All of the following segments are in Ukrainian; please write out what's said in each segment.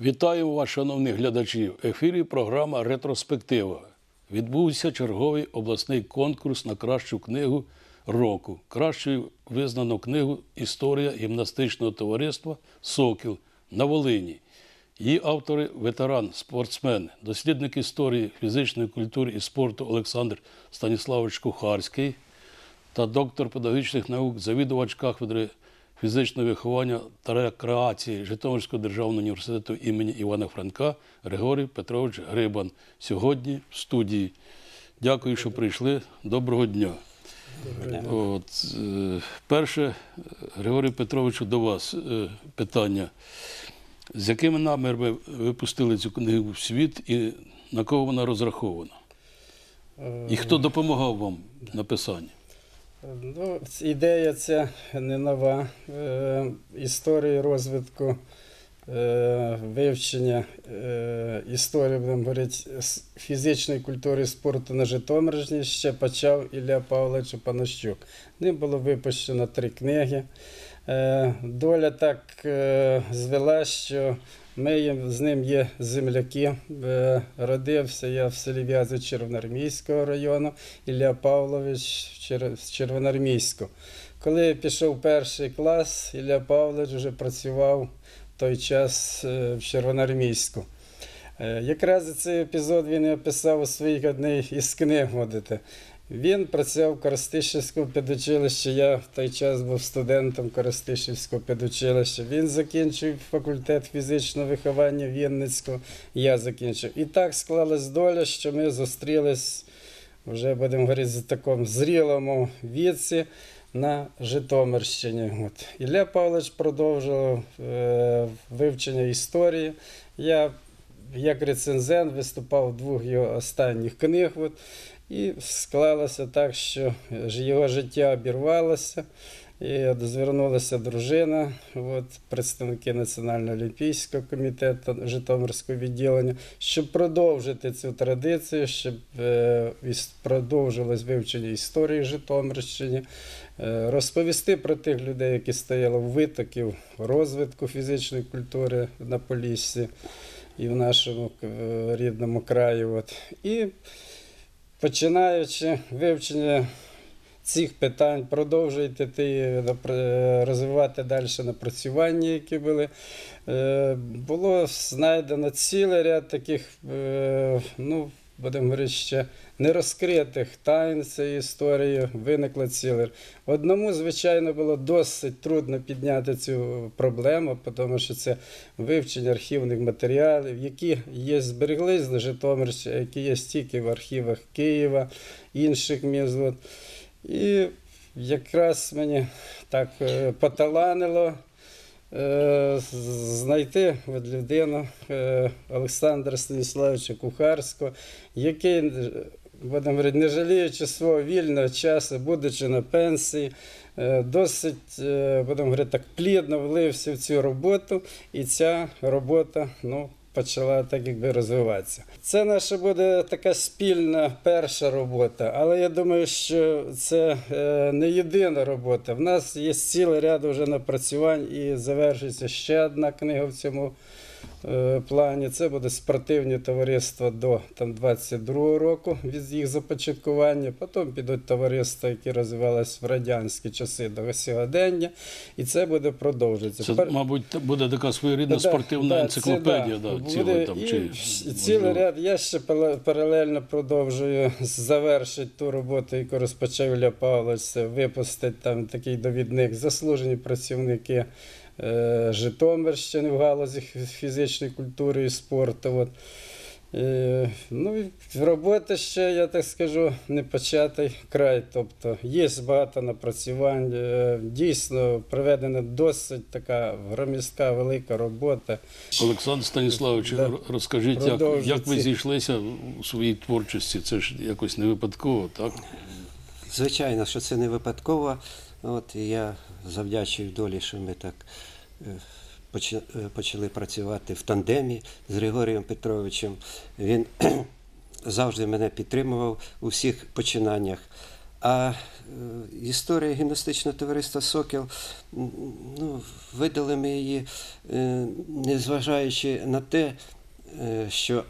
Вітаю вас, шановні глядачі. В ефірі програма Ретроспектива. Відбувся черговий обласний конкурс на кращу книгу року. Кращою визнано книгу Історія гімнастичного товариства Сокіл на Волині. Її автори ветеран, спортсмен, дослідник історії фізичної культури і спорту Олександр Станіславович Кухарський та доктор педагогічних наук, завідувач кафедри фізичного виховання та рекреації Житомирського державного університету імені Івана Франка Григорій Петрович Грибан. Сьогодні в студії. Дякую, що прийшли. Доброго дня. От, е, перше, е, Григорій Петровичу, до вас е, питання. З якими намірами ви пустили цю книгу в світ і на кого вона розрахована? І хто допомагав вам в написанні? Ну, ідея ця не нова. Е, історії розвитку, е, вивчення е, історії, будемо говорити, фізичної культури спорту на Житомирщині ще почав Ілля Павлович Панощук. Ним було випущено три книги. Е, доля так е, звела, що ми з ним є земляки. Е, родився я в селі В'язович Червоноармійського району. Ілля Павлович з Червоноармійську. Коли пішов перший клас, Ілля Павлович вже працював той час е, в Червоноармійську. Е, Якраз цей епізод він описав у своїх одній із книг. Водите. Він працював в Коростишівському педучилищі. Я в той час був студентом Коростишівського педучилища. Він закінчив факультет фізичного виховання Вінницького. Я закінчив. І так склалась доля, що ми зустрілись вже будемо говорити в такому зрілому віці на Житомирщині. От. Ілля Павлович продовжував е, вивчення історії. Я як рецензент виступав в двох його останніх книг. От. І склалося так, що його життя обірвалося. І звернулася дружина, от, представники Національного олімпійського комітету Житомирського відділення, щоб продовжити цю традицію, щоб е, продовжилось вивчення історії Житомирщини, е, розповісти про тих людей, які стояли в витоків розвитку фізичної культури на Поліссі і в нашому е, рідному краї. От. І починаючи вивчення цих питань, продовжуйте ти розвивати далі напрацювання, які були. Е, Було знайдено цілий ряд таких, е, ну, будемо говорити, ще нерозкритих тайн цієї історії, виникло ціле. Одному, звичайно, було досить трудно підняти цю проблему, тому що це вивчення архівних матеріалів, які є збереглись до Житомирщини, які є тільки в архівах Києва, інших міст. І якраз мені так е, поталанило знайти от людину е, Олександра Станіславовича Кухарського, який, е, будемо говорити, не жаліючи свого вільного часу, будучи на пенсії, е, досить, е, будемо говорити, так плідно влився в цю роботу, і ця робота, ну, почала так якби розвиватися. Це наша буде така спільна перша робота, але я думаю, що це е, не єдина робота. В нас є цілий ряд вже напрацювань і завершиться ще одна книга в цьому плані. Це буде спортивні товариства до там, 22 року від їх започаткування. Потім підуть товариства, які розвивалися в радянські часи до сьогодення, і це буде продовжуватися. Це, мабуть, буде така своєрідна Да, спортивна да, енциклопедія. це, да, Буде там, чи, вс- цілий ряд. Я ще паралельно продовжую завершити ту роботу, яку розпочав Ілля Павлович, випустити там такий довідник заслужені працівники е, Житомирщини в галузі фізичної культури і спорту. От. Е, ну, і робота ще, я так скажу, не початий край. Тобто є багато напрацювань. е, Дійсно проведена досить така громістка велика робота. Олександр Станіславович, Да. розкажіть, як, як ви зійшлися у своїй творчості? Це ж якось не випадково, так? Звичайно, що це не випадково. От я завдячую долі, що ми так е, е, почали працювати в тандемі з Григорієм Петровичем. Він завжди мене підтримував у всіх починаннях. А е, історія гімнастичного товариства Сокіл, ну, видали ми її, незважаючи на те, що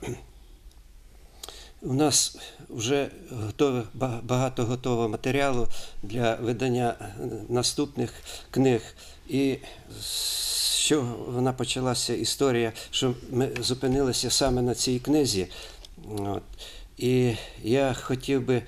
у нас вже готове, багато готового матеріалу для видання е, наступних книг. І з чого вона почалася історія, що ми зупинилися саме на цій книзі. От. І я хотів би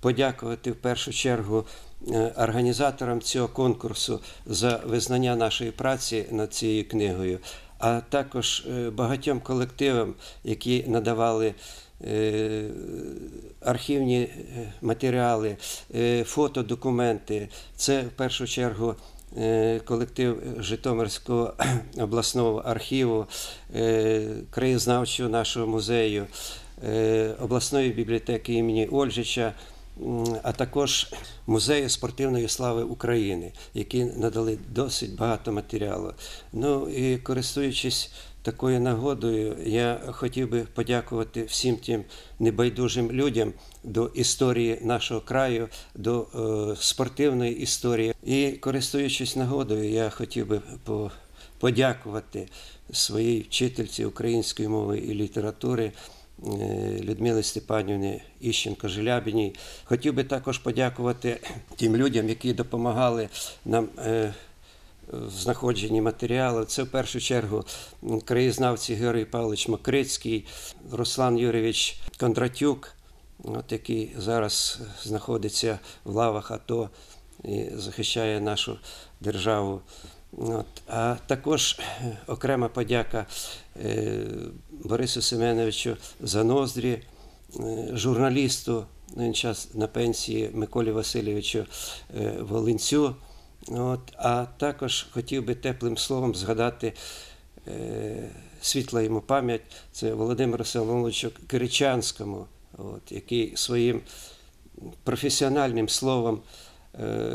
подякувати в першу чергу е, організаторам цього конкурсу за визнання нашої праці над цією книгою, а також е, багатьом колективам, які надавали архівні е, матеріали, е, фотодокументи. Це в першу чергу е, колектив Житомирського обласного архіву, е, краєзнавчого нашого музею, е, обласної бібліотеки імені Ольжича. А також музею спортивної слави України, які надали досить багато матеріалу. Ну і користуючись такою нагодою, я хотів би подякувати всім тим небайдужим людям до історії нашого краю, до е, спортивної історії. І користуючись нагодою, я хотів би по, подякувати своїй вчительці української мови і літератури. е, Людмили Степанівни Іщенко Желябіній. Хотів би також подякувати тим людям, які допомагали нам е, знаходженні матеріалу. Це в першу чергу краєзнавці Георгій Павлович Макрицький, Руслан Юрійович Кондратюк, от, який зараз знаходиться в лавах АТО і захищає нашу державу. От. А також окрема подяка е, Борису Семеновичу Заноздрі, е, журналісту, ну, він час на пенсії Миколі Васильовичу е, Волинцю. От, а також хотів би теплим словом згадати е, світла йому пам'ять, це Володимиру Соломовичу Киричанському, от, який своїм професіональним словом, е,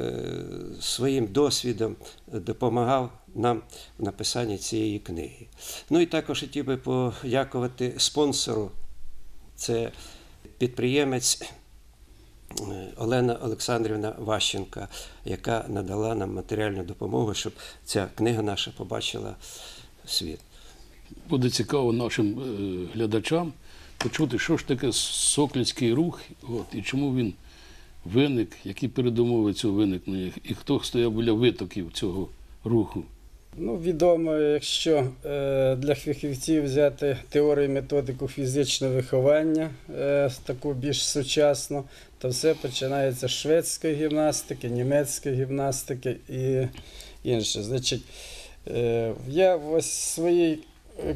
своїм досвідом допомагав нам в написанні цієї книги. Ну і також хотів би подякувати спонсору. Це підприємець Олена Олександрівна Ващенка, яка надала нам матеріальну допомогу, щоб ця книга наша побачила світ. Буде цікаво нашим е, глядачам почути, що ж таке Сокільський рух, от, і чому він виник, які передумови цього виникнення, і хто стояв біля витоків цього руху. Ну, відомо, якщо е, для фахівців взяти теорію і методику фізичного виховання, е, таку більш сучасну, то все починається з шведської гімнастики, німецької гімнастики і інше. Значить, е, я ось своїй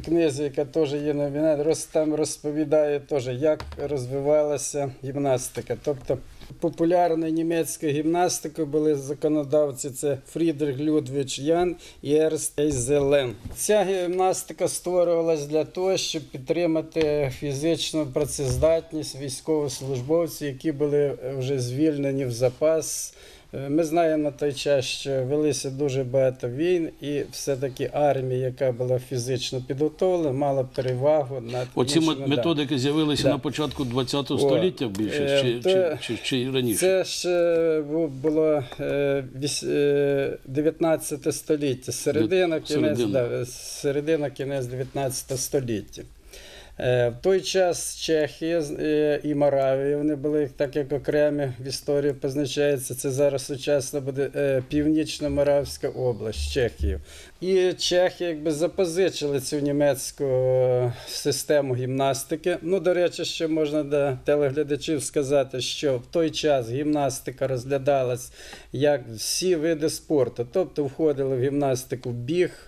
книзі, яка теж є новина, роз, там розповідає теж, як розвивалася гімнастика. Тобто популярною німецькою гімнастикою були законодавці це Фрідрих Людвіч Ян і Ерст Ейзелен. Ця гімнастика створювалась для того, щоб підтримати фізичну працездатність військовослужбовців, які були вже звільнені в запас. Е, Ми знаємо на той час, що велися дуже багато війн, і все-таки армія, яка була фізично підготовлена, мала перевагу над Оці іншими, м- да. з'явилися Да. на початку ХХ О, століття більше, е, чи, то- чи, чи, чи раніше. Це бу- було е, віс- е, 19 століття, середина, кінець, середина. да, середина кінець 19 століття. Е, В той час Чехія е, і Моравія вони були так як окремі в історії позначається. Це зараз сучасно буде е, Північно-Моравська область Чехії. І чехи якби запозичили цю німецьку систему гімнастики. Ну, до речі, ще можна до телеглядачів сказати, що в той час гімнастика розглядалась як всі види спорту. Тобто входили в гімнастику біг,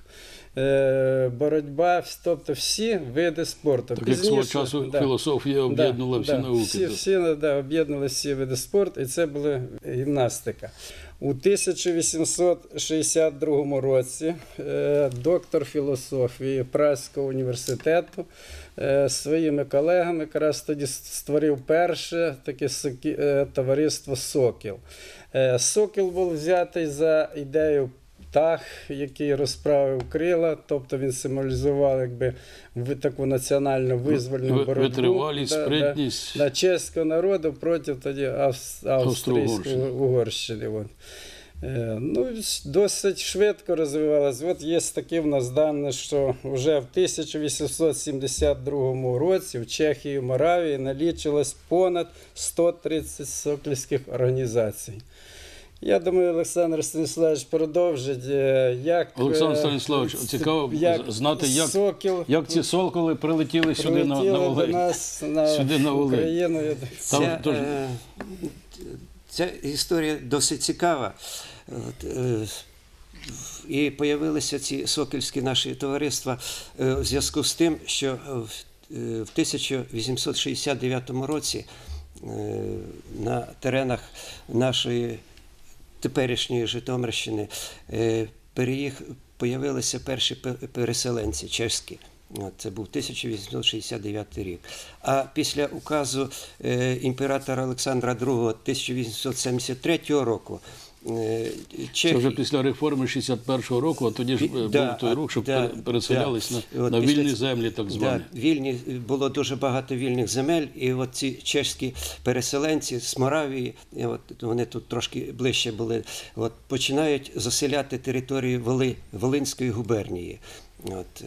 боротьба, тобто всі види спорту. Так як свого часу да. філософія об'єднувала всі науки. Всі, всі да, об'єднали всі види спорту, і це була гімнастика. У 1862 році е, доктор філософії Празького університету е, своїми колегами якраз тоді створив перше таке е, товариство Сокіл. Е, Сокіл був взятий за ідею птах, який розправив крила, тобто він символізував якби таку національну визвольну боротьбу. Витривалість, Да, спритність. Да, чеського народу проти тоді Австрійської Угорщини. От. Е, Ну, досить швидко розвивалась. От є такі в нас дані, що вже в 1872 році в Чехії, в Моравії налічилось понад 130 сокільських організацій. Я думаю, Олександр Станіславович продовжить, е, як Олександр е, Станіславович, ц- цікаво знати, як- Сокіл Як ці соколи прилетіли сюди на, прилетіли на до нас на, Сюди на. Україну. Там Ця, теж- е, ця історія досить цікава. І появилися ці сокільські наші товариства у зв'язку з тим, що в, е, 1869 році на теренах нашої теперішньої Житомирщини е, переїх, появилися перші пе- переселенці чеські. От, Це був 1869 рік. А після указу е, імператора Олександра II 1873 року е, Це вже після реформи 61-го року, а тоді ж е, да, був той рух, щоб да, пере- переселялись да. на, От на вільні ц- землі, так звані. Да, вільні, було дуже багато вільних земель, і от ці чеські переселенці з Моравії, от вони тут трошки ближче були, от, починають заселяти територію Воли, Волинської губернії. От, е,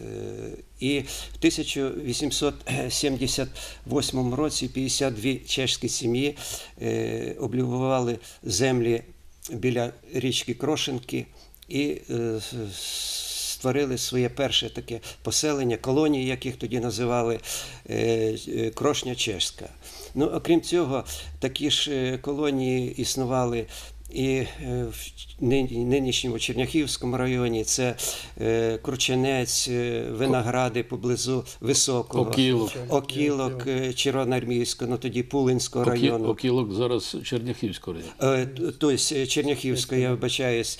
і в 1878 році 52 чеські сім'ї е, облюбували землі біля річки Крошенки і е, створили своє перше таке поселення, колонії, як їх тоді називали, е, е, Крошня Чешська. Ну, окрім цього, такі ж колонії існували і е, в нинішньому Черняхівському районі це е, Крученець, е, Виногради поблизу Високого, Окілок. Окілок, Червоноармійського, ну тоді Пулинського району. окілок зараз Черняхівського району. Тобто Черняхівська, я вибачаюсь.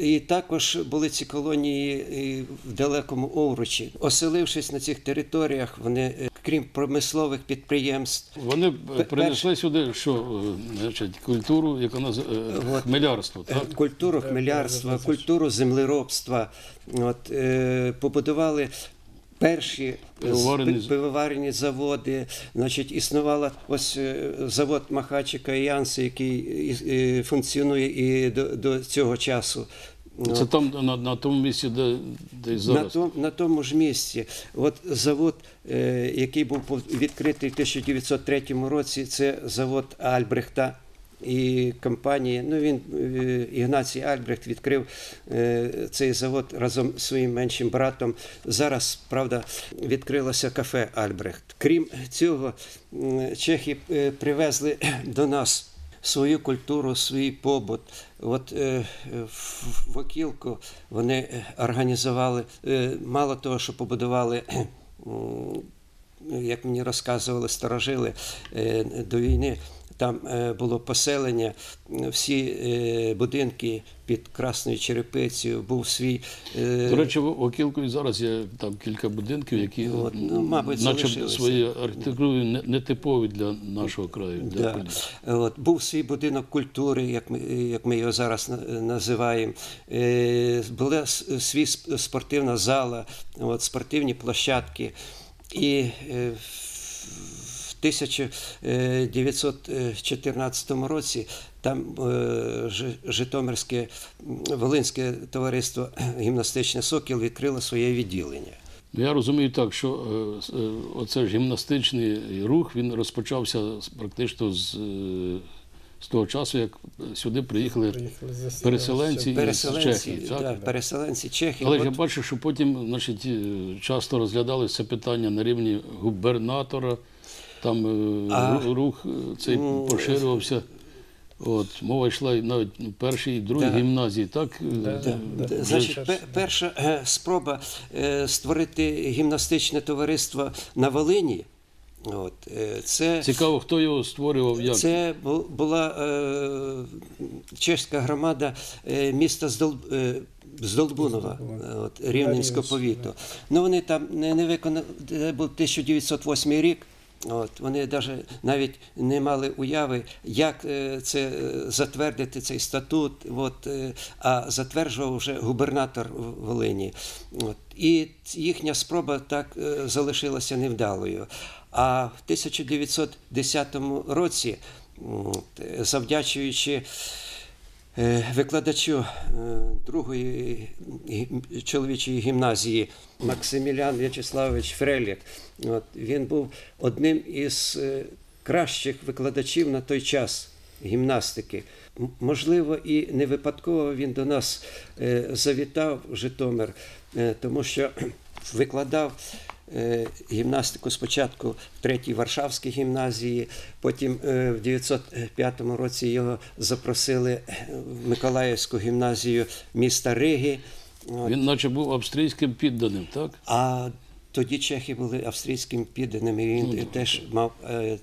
І також були ці колонії в далекому Овручі. Оселившись на цих територіях, вони, крім промислових підприємств, Вони принесли сюди що, значить, культуру, яка наз... е, От. хмелярство. Е, Так? культуру хмелярства, культуру землеробства. От, е, побудували перші е, Пивоварені заводи. Значить, існувала ось е, завод Махачика і Янси, який е, функціонує і до, до цього часу. Це там на, на тому місці, де, де й На, зараз. том, на тому ж місці. От завод, е, який був відкритий в 1903 році, це завод Альбрехта. І компанії, ну він е, Ігнацій Альбрехт відкрив е, цей завод разом з своїм меншим братом. Зараз, правда, відкрилося кафе Альбрехт. Крім цього, чехи е, привезли до нас свою культуру, свій побут. От е, в, Окілку вони е, організували, е, мало того, що побудували. м, Як мені розказували, старожили е, до війни, там е, було поселення, всі е, будинки під Красною Черепицею, був свій. е, До речі, в Окілку і зараз є там кілька будинків, які От, ну, мабуть, наче свої архітектурою не- нетипові для нашого краю. Для Да. От, був свій будинок культури, як ми, як ми його зараз називаємо. Була свій сп- спортивна зала, от, спортивні площадки. І в 1914 році там е, Житомирське Волинське товариство гімнастичне Сокіл відкрило своє відділення. Ну, Я розумію так, що е, е, оце ж гімнастичний рух він розпочався практично з, з того часу, як сюди приїхали приїхали за переселенці із Чехії. Так? да, переселенці Чехії. Але От- я бачу, що потім значить, часто розглядалося це питання на рівні губернатора, там е, А, рух е, цей ну, поширювався. От, мова йшла навіть ну, першій і другій Да. гімназії, так? е, Да, Да, да, да. Значить, перша е, спроба е, створити гімнастичне товариство на Волині. От, е, це, Цікаво, хто його створював, як? це бу- була е, чеська громада е, міста Здол, е, Здолбунова, е, от, Рівненського повіту. Ну, вони там не, не виконали, це був 1908 рік. От, вони даже навіть не мали уяви, як е, це е, затвердити цей статут. От, е, а затверджував вже губернатор Волині. От, і їхня спроба так залишилася невдалою. А в 1910 році, завдячуючи викладачу е, другої чоловічої гімназії Максимілян В'ячеславович Фрелік. От, він був одним із е, кращих викладачів на той час гімнастики. Можливо, і не випадково він до нас е, завітав в Житомир, е, тому що викладав е, гімнастику спочатку в третій Варшавській гімназії, потім е, в 905 році його запросили в Миколаївську гімназію міста Риги. Він наче був австрійським підданим, так? А тоді чехи були австрійським підданим, і він теж мав е, е,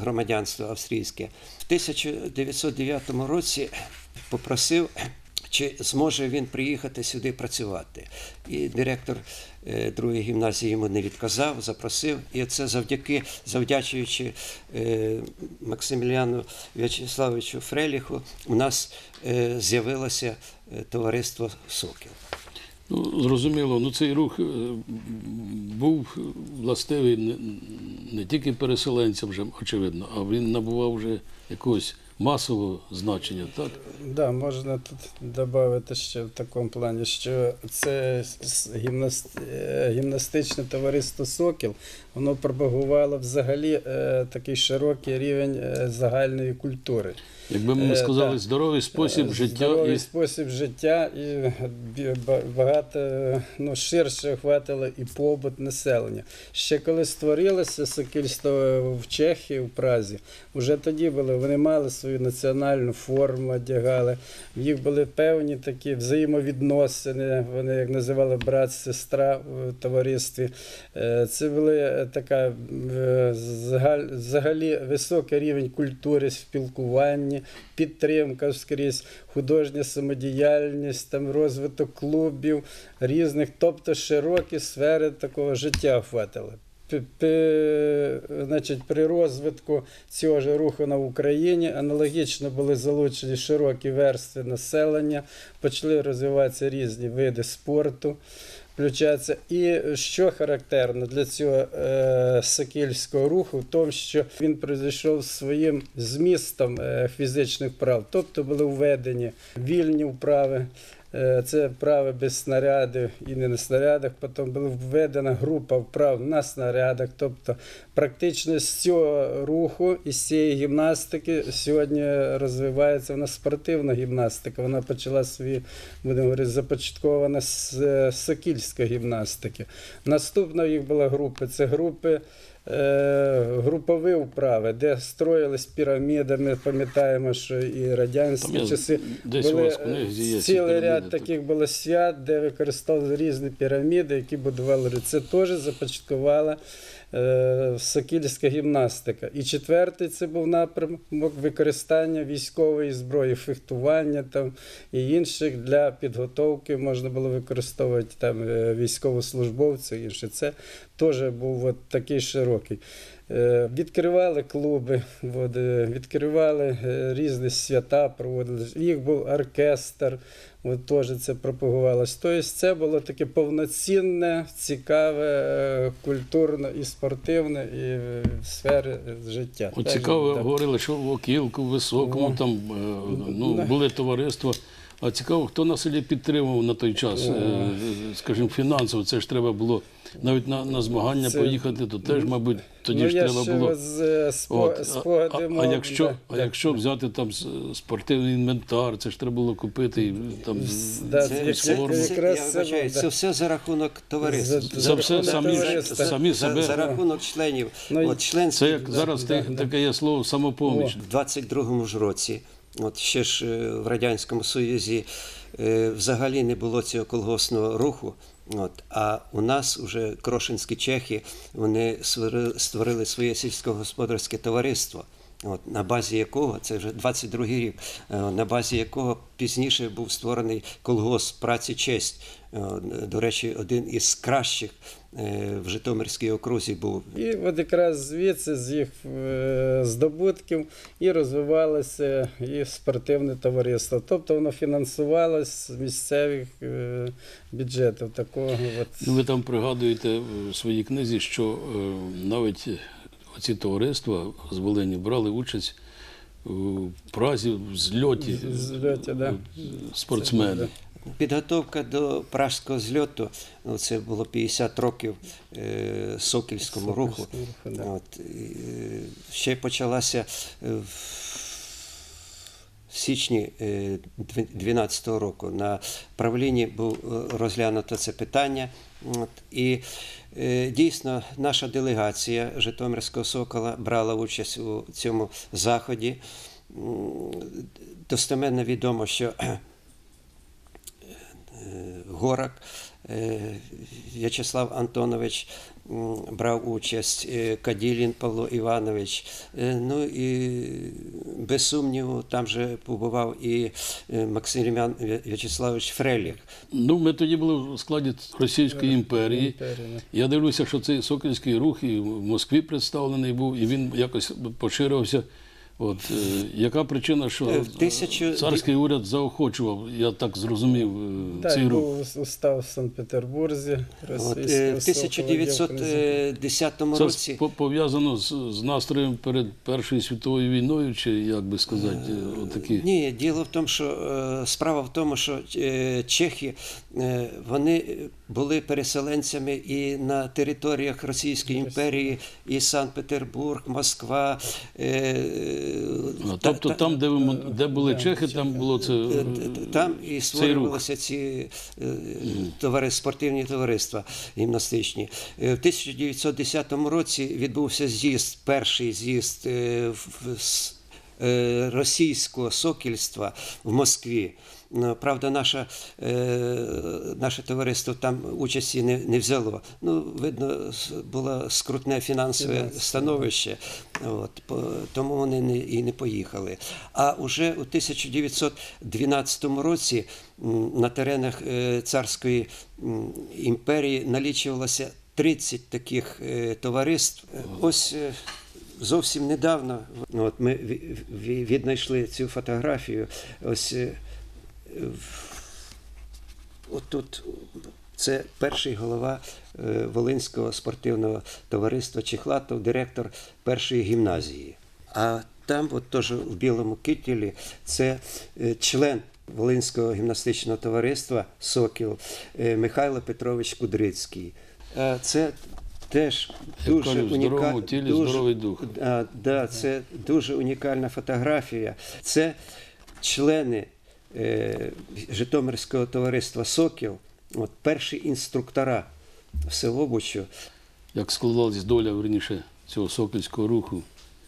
громадянство австрійське. В 1909 році попросив, чи зможе він приїхати сюди працювати. І директор е, другої гімназії йому не відказав, запросив. І це завдяки, завдячуючи е, Максиміліану В'ячеславовичу Фреліху, у нас е, з'явилося товариство Сокіл. Ну, зрозуміло, ну цей рух був властивий не, не тільки переселенцям, вже, очевидно, а він набував вже якогось масового значення, так? Да, можна тут додати ще в такому плані, що це е, гімнастичне товариство Сокіл, воно пропагувало взагалі е, такий широкий рівень е, загальної культури. Якби ми Е, сказали, так. здоровий спосіб Е, життя Здоровий і спосіб життя і багато ну, ширше охватило і побут населення. Ще коли створилося сокільство в Чехії, в Празі, вже тоді були, вони мали свою національну форму, одягали. В їх були певні такі взаємовідносини, вони як називали брат, сестра в товаристві. Е, Це були е, така е, взагалі високий рівень культури, спілкування, підтримка скрізь, художня самодіяльність, там розвиток клубів різних, тобто широкі сфери такого життя охватили. Значить, при розвитку цього ж руху на Україні аналогічно були залучені широкі верстви населення, почали розвиватися різні види спорту. Включатися. І що характерно для цього е, сокільського руху, в тому, що він пройшов своїм змістом е, фізичних прав, тобто були введені вільні вправи, це вправи без снарядів і не на снарядах. Потім була введена група вправ на снарядах. Тобто, практично з цього руху і з цієї гімнастики сьогодні розвивається вона спортивна гімнастика. Вона почала свої, будемо говорити, започаткована з е, сокільської гімнастики. Наступна їх була група. Це групи. Е, Групові вправи, де строїлись пірамідами, пам'ятаємо, що і радянські Там часи були цілий ряд таких було свят, де використовували різні піраміди, які будували. Це теж започаткувала е, сокільська гімнастика. І четвертий це був напрямок використання військової зброї, фехтування там і інших для підготовки можна було використовувати там е, військовослужбовців. і Інше це теж був от такий широкий. Е, Відкривали клуби, от, е, відкривали е, різні свята, проводили. Їх був оркестр, от теж це пропагувалось. Тобто це було таке повноцінне, цікаве, е, культурно і спортивне, і сфери життя. От цікаво, говорили, що в Окілку, Високому, О. там ну, були товариства. А цікаво, хто на селі підтримував на той час, е, скажімо, фінансово. Це ж треба було навіть на, на змагання Це- поїхати, то теж, мабуть, тоді ну, ж треба було. з е, спо, От, а, а, а, якщо, да, а якщо взяти там спортивний інвентар, це ж треба було купити і там Да, Це, як- це, як- якраз я вважаю, це все за рахунок товариства. За- за все самі, товариства. самі за, себе. за рахунок членів. Ну, От членство Це як зараз да, те- да. таке є слово самопоміч. в 22-му ж році, от ще ж е, в Радянському Союзі е, взагалі не було цього колгоспного руху. От, а у нас вже крошинські чехи вони створили, своє сільськогосподарське товариство. От, на базі якого, це вже 22-й рік, е, на базі якого пізніше був створений колгосп праці честь. До речі, один із кращих в Житомирській окрузі був. І от якраз звідси з їх е, здобутків і розвивалося і спортивне товариство. Тобто воно фінансувалось з місцевих е, бюджетів такого. От. Ну, ви там пригадуєте в своїй книзі, що е, навіть оці товариства з Волині брали участь у Празі в зльоті, зльоті, да. е, спортсмени. Підготовка до пражського зльоту, ну, це було 50 років е, Сокільському руху. Да. От, і, е, ще почалася е, в січні 2012 року. На правлінні був е, розглянуто це питання. От, і е, дійсно наша делегація Житомирського Сокола брала участь у цьому заході. Достеменно відомо, що е, Горак е, В'ячеслав Антонович брав участь, е, Каділін Павло Іванович. Е, Ну і без сумніву, там же побував і Максимілян В'ячеславович Фреліх. Ну, ми тоді були в складі Російської імперії. Імперії. Я дивлюся, що цей сокільський рух і в Москві представлений був, і він якось поширився. От е, яка причина, що Е, в тисячу- царський уряд заохочував, я так зрозумів, е, Так, цей рух. був устав в Санкт-Петербурзі. От, російського е, в Сокола, Дівкинеза. 1910 Це році по- пов'язано з, з настроєм перед Першою світовою війною, чи як би сказати, е, отакі. Ні, діло в тому, що е, справа в тому, що е, чехи е, вони були переселенцями і на територіях Російської імперії, і Санкт-Петербург, Москва. е, та- тобто та- там, де, ви, де були чехи, там було це. Е, Там і створювалися ці е, товари, спортивні товариства гімнастичні. В 1910 році відбувся з'їзд, перший з'їзд в- російського сокільства в Москві. Ну, Правда, наша, е, наше товариство там участі не, не взяло. Ну, видно, було скрутне фінансове становище, от, по, тому вони не, і не поїхали. А уже у 1912 році на теренах е, царської імперії налічувалося 30 таких е, товариств. Е, Ось е, зовсім недавно от ми ві- ві- віднайшли цю фотографію. Ось в- отут це перший голова е, Волинського спортивного товариства Чехлатов, директор першої гімназії. А там, от теж в білому кітілі, це е, член Волинського гімнастичного товариства Сокіл е, Михайло Петрович Кудрицький. Це теж дуже унікальна. дух. Да, це дуже унікальна фотографія. Це члени Житомирського товариства Сокіл, от перші інструктора в Селобучу. Як складалась доля верніше цього сокільського руху.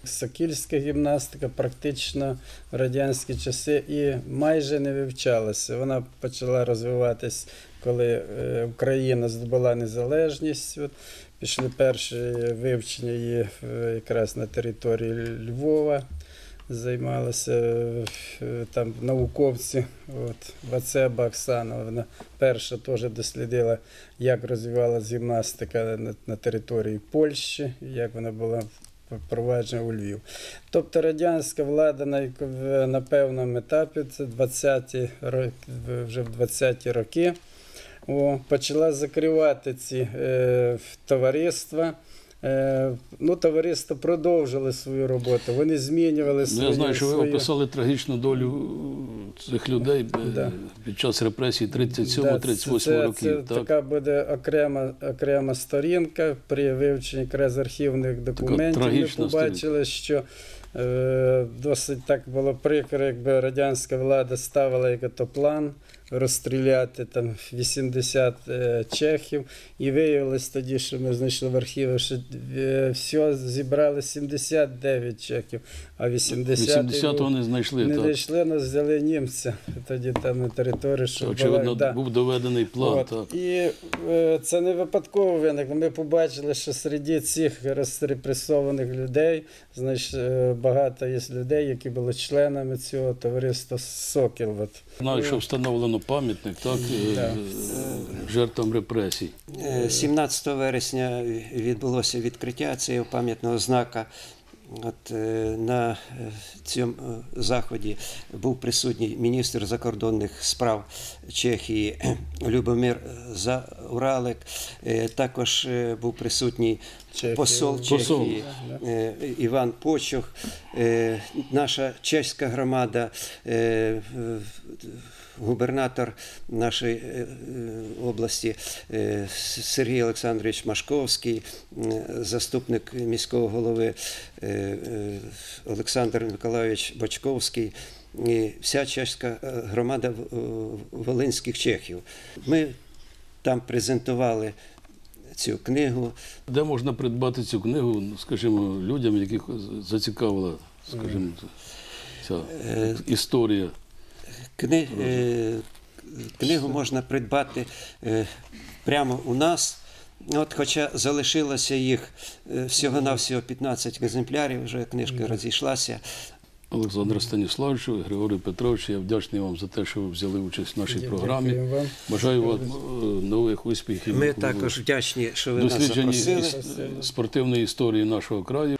Сокільська гімнастика практично в радянські часи і майже не вивчалася. Вона почала розвиватись, коли е, Україна здобула незалежність. От, пішли перші вивчення її е, якраз на території Львова. Займалися е, там науковці. От, Вацеба Оксана, вона перша теж дослідила, як розвивалася гімнастика на, на території Польщі, як вона була впроваджена у Львів. Тобто радянська влада на, на певному етапі, це 20-ті роки, вже в 20-ті роки, о, почала закривати ці е, товариства. Е, ну, товариства продовжили свою роботу, вони змінювали Ну, свою. я знаю, що ви свою... описали трагічну долю цих людей е, Да. під час репресій Да, 37-38 це, років. Це так? така буде окрема, окрема сторінка при вивченні якраз архівних документів. Ми трагічна побачили, що е, досить так було прикро, якби радянська влада ставила як то план розстріляти там 80 е, чехів. І виявилось тоді, що ми знайшли в архіві, що е, все зібрали 79 чехів, а 80 80-го не знайшли. не знайшли, нас взяли німці. Тоді там на території, що Це, була- очевидно, да. був доведений план. От. Так. І е, це не випадково виникло. Ми побачили, що серед цих розрепресованих людей е, багато є людей, які були членами цього товариства Сокіл. Знаю, що встановлено пам'ятник так, е, Да. е, жертвам репресій. Е, 17 вересня відбулося відкриття цього пам'ятного знака. От, е, на е, цьому е, заході був присутній міністр закордонних справ Чехії Любомир Зауралик. Е, Також е, був присутній посол. Чехії е, Іван Почух, е, наша чеська громада, е, губернатор нашої е, е, області е, Сергій Олександрович Машковський, заступник міського голови Олександр Миколайович Бочковський. І вся чеська громада волинських чехів. Ми там презентували цю книгу. Де можна придбати цю книгу, скажімо, людям, яких зацікавила, скажімо, ця історія. Кни, е, книгу можна придбати е, прямо у нас. От, хоча залишилося їх е, всього-навсього 15 екземплярів, вже книжка розійшлася. Олександр Станіславовичу, Григорій Петрович, я вдячний вам за те, що ви взяли участь в нашій програмі. Бажаю вам нових успіхів. Ми також вдячні, що ви нас запросили. спортивної історії нашого краю.